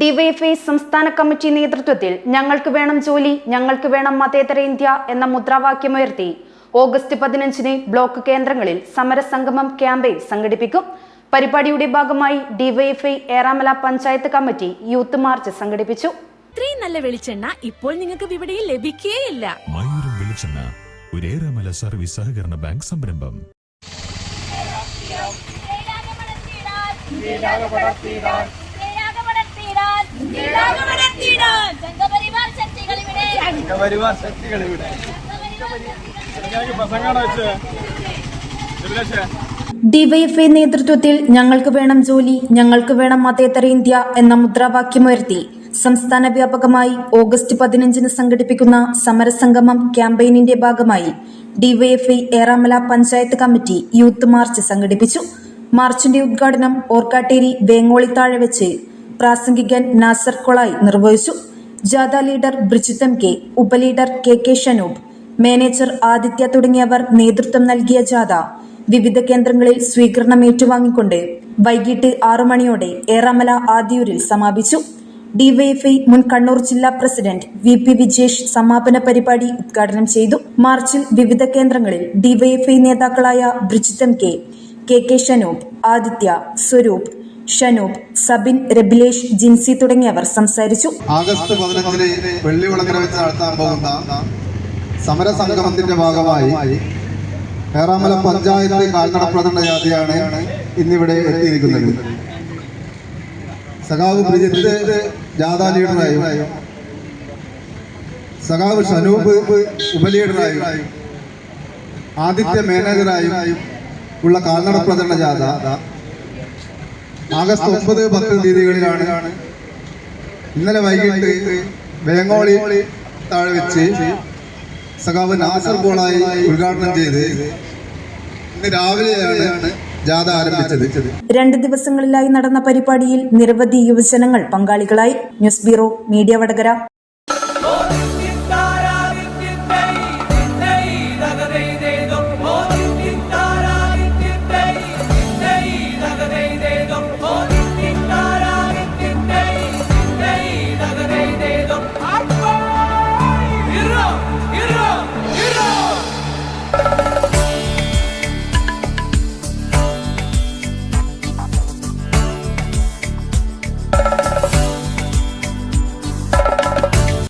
DYFI സംസ്ഥാന committee നേതൃത്വത്തിൽ ഞങ്ങൾക്ക് വേണം ജോലി ഞങ്ങൾക്ക് വേണം മതേതര ഇന്ത്യ എന്ന മുദ്രാവാക്യമുയർത്തി ഓഗസ്റ്റ് പതിനഞ്ചിന് ബ്ലോക്ക് കേന്ദ്രങ്ങളിൽ സമരസംഗമം ക്യാമ്പയിൻ സംഘടിപ്പിക്കും. പരിപാടിയുടെ ഭാഗമായി DYFI Eramala panchayat committee youth march സംഘടിപ്പിച്ചു. ഇത്രയും നല്ല വെളിച്ചെണ്ണ ഇപ്പോൾ നിങ്ങൾക്ക് വിപണിയിൽ ലഭിക്കുകയില്ല മയൂരം വെളിച്ചെണ്ണ ഒരേറെമല സർവീസ് സഹകരണ ബാങ്ക് സംരംഭം. സംഘപരിവാർ ശക്തികൾ ഇവിടെ പ്രസംഗമാണ് നേതൃത്വത്തിൽ ഞങ്ങൾക്ക് വേണം ജോലി ഞങ്ങൾക്ക് വേണം മതേതര ഇന്ത്യ എന്ന മുദ്രാവാക്യമുയർത്തി സംസ്ഥാന വ്യാപകമായി ഓഗസ്റ്റ് പതിനഞ്ചിന് സംഘടിപ്പിക്കുന്ന സമരസംഗമം ക്യാമ്പയിനിന്റെ ഭാഗമായി DYFI Eramala panchayat committee youth march സംഘടിപ്പിച്ചു. മാർച്ചിന്റെ ഉദ്ഘാടനം ഓർക്കാട്ടേരി വേങ്ങോളിത്താഴെ വെച്ച് പ്രാസംഗികൻ നാസർ കൊളായി നിർവഹിച്ചു. ജാഥ leader Brijitham K ഉപലീഡർ K K Shanoob manager Aditya തുടങ്ങിയവർ നേതൃത്വം നൽകിയ ജാഥ വിവിധ കേന്ദ്രങ്ങളിൽ സ്വീകരണം ഏറ്റുവാങ്ങിക്കൊണ്ട് വൈകിട്ട് ആറു മണിയോടെ ഏറാമല ആദിയൂരിൽ സമാപിച്ചു. ഡിവൈഎഫ്ഐ മുൻ കണ്ണൂർ ജില്ലാ പ്രസിഡന്റ് വി പി വിജേഷ് സമാപന പരിപാടി ഉദ്ഘാടനം ചെയ്തു. മാർച്ചിൽ വിവിധ കേന്ദ്രങ്ങളിൽ ഡിവൈഎഫ്ഐ നേതാക്കളായ Brijitham K K K Shanoop Aditya Swaroop Shanoop Sabin Rabilesh Jinsy തുടങ്ങിയവർ സംസാരിച്ചു. ആഗസ്റ്റ് പതിനഞ്ചിന് വെള്ളിവിളക്കര വെച്ച് നടത്താൻ പോകുന്ന സമരസംഗമത്തിന്റെ ഭാഗമായി ഏറാമല പഞ്ചായത്ത് കാൽനട പ്രചരണ ജാഥയാണ് ഇന്നിവിടെ എത്തിയിരിക്കുന്നത്. സഖാവ് ബ്രിജിത്ത് ജാഥ ലീഡറായും സഖാവ് ഷനൂബ് ഉപലീഡറായും ആദിത്യ മാനേജറായും ഉള്ള കാൽനട പ്രചരണ ജാഥ. ആഗസ്റ്റ് ഒമ്പത് പത്ത് തീയതികളിലാണ് ഇന്നലെ വൈകിട്ട് വേങ്ങോളി താഴെ വെച്ച് സഖാവ് നാസർ ബോളായി ഉദ്ഘാടനം ചെയ്ത് ഇന്ന് രാവിലെയാണ് ജാഥ ആരംഭിച്ചത്. രണ്ട് ദിവസങ്ങളിലായി നടന്ന പരിപാടിയിൽ നിരവധി യുവജനങ്ങൾ പങ്കാളികളായി. News bureau media Vadakara.